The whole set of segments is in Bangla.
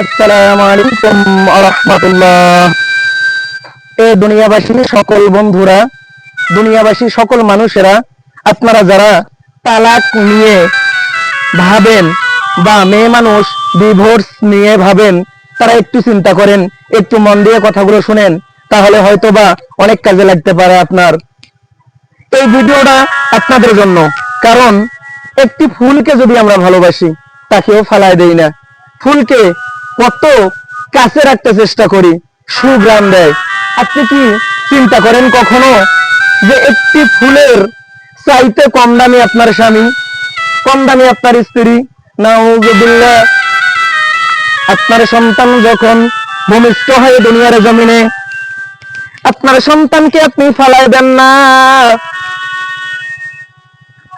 আসসালামু আলাইকুম এ দুনিয়াবাসী সকল বন্ধুরা, দুনিয়াবাসী সকল মানুষেরা, আপনারা যারা তালাক নিয়ে ভাবেন বা মেয়ে মানুষ ডিভোর্স নিয়ে ভাবেন, তারা একটু চিন্তা করেন, একটু মন দিয়ে কথাগুলো শুনেন, তাহলে হয়তো বা অনেক কাজে লাগতে পারে আপনার। এই ভিডিওটা আপনাদের জন্য, কারণ একটি ফুলকে যদি আমরা ভালোবাসি, তাকেও ফালায় দেই না। ফুলকে কত কাছে রাখতে চেষ্টা করি, সুগ্রাম দেয়। আপনি কি চিন্তা করেন কখনো যে একটি ফুলের চাইতে কম দামি আপনার স্বামী, কম দামি আপনার স্ত্রী? নাউজুবিল্লাহ। আপনার সন্তান যখন ভূমিষ্ঠ হয়ে দুনিয়ার জমিনে, আপনার সন্তানকে আপনি ফালাই দেন না।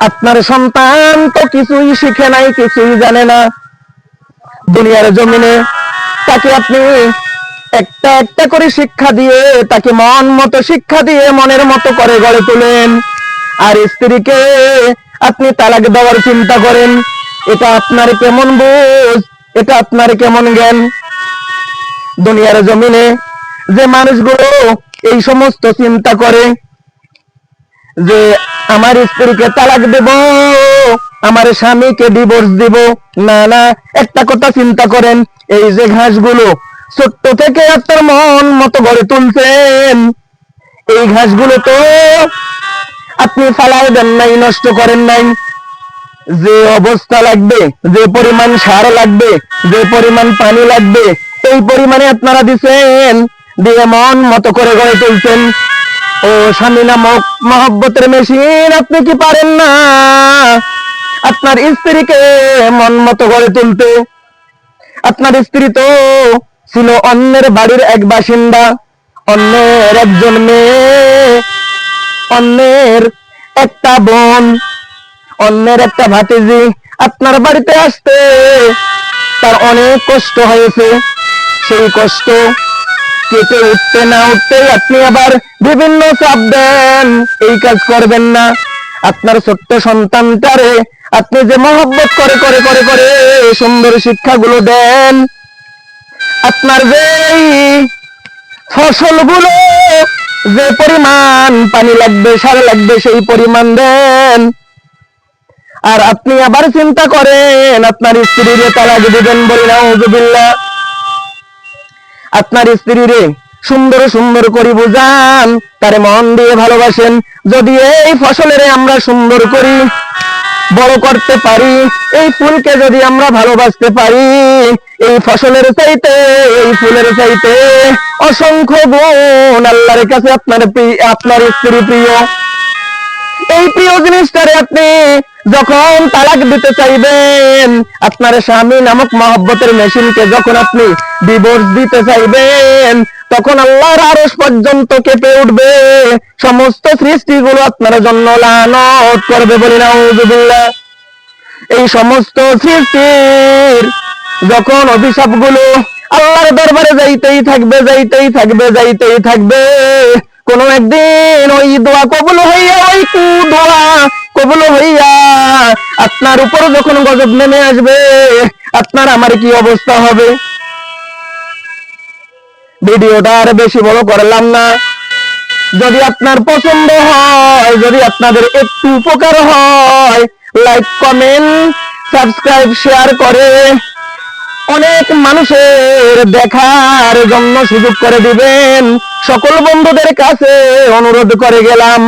আপনার সন্তান তো কিছুই শিখে নাই, কিছুই জানে না। দুনিয়ার জমিনে, তাকে আপনি একটা একটা করে শিক্ষা দিয়ে, তাকে মন মতো শিক্ষা দিয়ে মনের মতো করে গড়ে তোলেন। আর স্ত্রীকে আপনি তালাক দেওয়ার চিন্তা করেন। এটা আপনার কেমন বুঝ? এটা আপনার কেমন জ্ঞান? দুনিয়ার জমিনে যে মানুষগুলো এই সমস্ত চিন্তা করে যে, আমার স্ত্রীকে তালাক দেব আমার স্বামীকে ডিভোর্স দিব। না না, একটা কথা চিন্তা করেন, এই যে ঘাসগুলো, ছোট্ট থেকে আপনার মন মতো গড়ে তুলছেন। এই ঘাসগুলো তো আপনি ফালাই দেন নাই, নষ্ট করেন নাই। যে অবস্থা লাগবে, যে পরিমাণ সার লাগবে, যে পরিমাণ পানি লাগবে, এই পরিমাণে আপনারা দিছেন, দিয়ে মন মতো করে গড়ে তুলছেন। ও স্বামী নামক মহব্বতের মেশিন আপনি কি পারেন না? আপনার স্ত্রীকে মন মতো গড়ে তুলতে। আপনার স্ত্রী তো ছিল অন্যের বাড়ির এক বাসিন্দা, অন্যের একজন মেয়ে, অন্যের একটা বোন, অন্যের একটা ভাতিজি। আপনার বাড়িতে আসতে তার অনেক কষ্ট হয়েছে। সেই কষ্ট কেটে উঠতে না উঠতেই আপনি আবার বিভিন্ন চাপ দেন। এই কাজ করবেন না। আপনার ছোট্ট সন্তানটারে আপনি যে মহব্বত করে করে করে করে সুন্দর শিক্ষাগুলো দেন, আপনার যেই ফসলগুলো যে পরিমাণ পানি লাগবে, সার লাগবে, সেই পরিমাণ দেন। আর আপনি আবার চিন্তা করেন, আপনার স্ত্রীর তালাক দিবেন বলি না আপনার স্ত্রীরে সুন্দর সুন্দর করে বুঝান, তারে মন দিয়ে ভালোবাসেন। যদি এই ফসলের আমরা সুন্দর করি বড় করতে পারি, এই ফুলকে যদি আমরা ভালোবাসতে পারি, এই ফসলের চাইতে, এই ফুলের চাইতে অসংখ্য গুণ আল্লাহর কাছে আপনার আপনার স্ত্রী প্রিয়। এই প্রিয় জিনিসটারে আপনি যখন তালাক দিতে চাইবেন, আপনার স্বামী নামক মহব্বতের মেশিনকে যখন আপনি ডিভোর্স দিতে চাইবেন তখন আল্লাহর আরশ পর্যন্ত কেঁপে উঠবে। সমস্ত সৃষ্টিগুলো আপনার জন্য লানত করবে বলি না এই সমস্ত সৃষ্টির যখন অভিশাপগুলো আল্লাহর দরবারে যাইতেই থাকবে যাইতেই থাকবে যাইতেই থাকবে, কোন একদিন ওই দোয়া কবুল হইয়া, ওই কু দোয়া কবুল হইয়া আপনার উপর যখন গজব নেমে আসবে, আপনার আমার কি অবস্থা হবে? ভিডিওটা আর বেশি বড় করলাম না। যদি আপনার পছন্দ হয়, যদি আপনাদের একটু উপকার হয় লাইক কমেন্ট সাবস্ক্রাইব শেয়ার করে অনেক মানুষের দেখার জন্য সুযোগ করে দিবেন। সকল বন্ধুদের কাছে অনুরোধ করে গেলাম।